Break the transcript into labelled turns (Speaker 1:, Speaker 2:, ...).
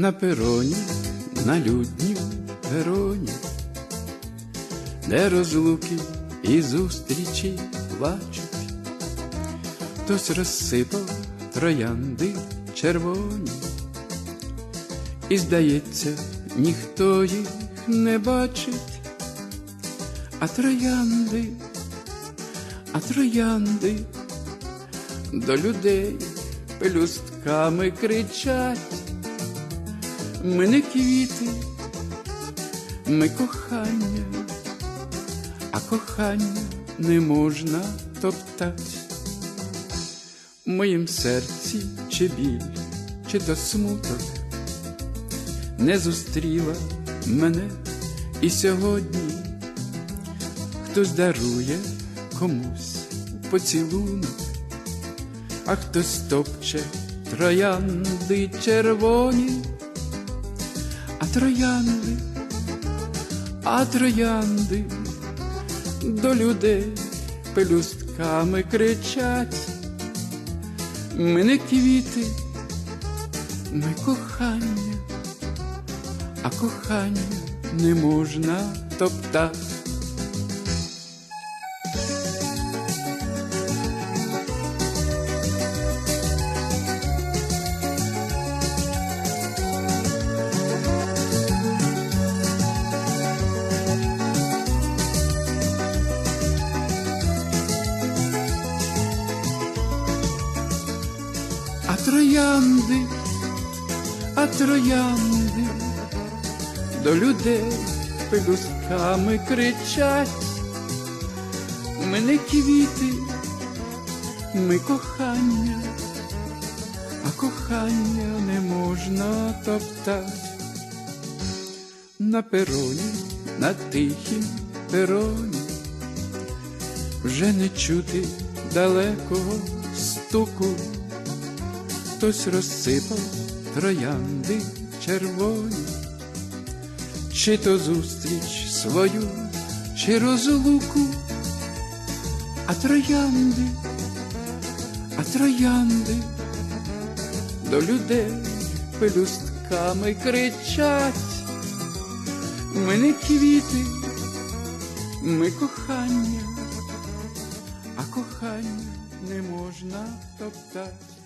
Speaker 1: на пероні, на люднім пероні, де розлуки і зустрічі плачуть, хтось розсипав троянди червоні, і, здається, ніхто їх не бачить, а троянди, а троянди до людей пелюстками кричать. Ми не квіти, ми кохання, а кохання не можна топтать. В моїм серці чи біль, чи то смуток не зустріла мене і сьогодні хтось дарує комусь поцілунок, а хтось топче троянди червоні, троянди, а троянди до людей пелюстками кричать. Ми не квіти, ми кохання, а кохання не можна топтати. Троянди, а троянди до людей пелюстками кричать. Ми не квіти, ми кохання, а кохання не можна топтати. На пероні, на тихім пероні, вже не чути далекого стуку хтось розсипав троянди червоні, чи то зустріч свою, чи розлуку, а троянди, а троянди до людей пелюстками кричать. Ми не квіти, ми кохання, а кохання не можна топтати.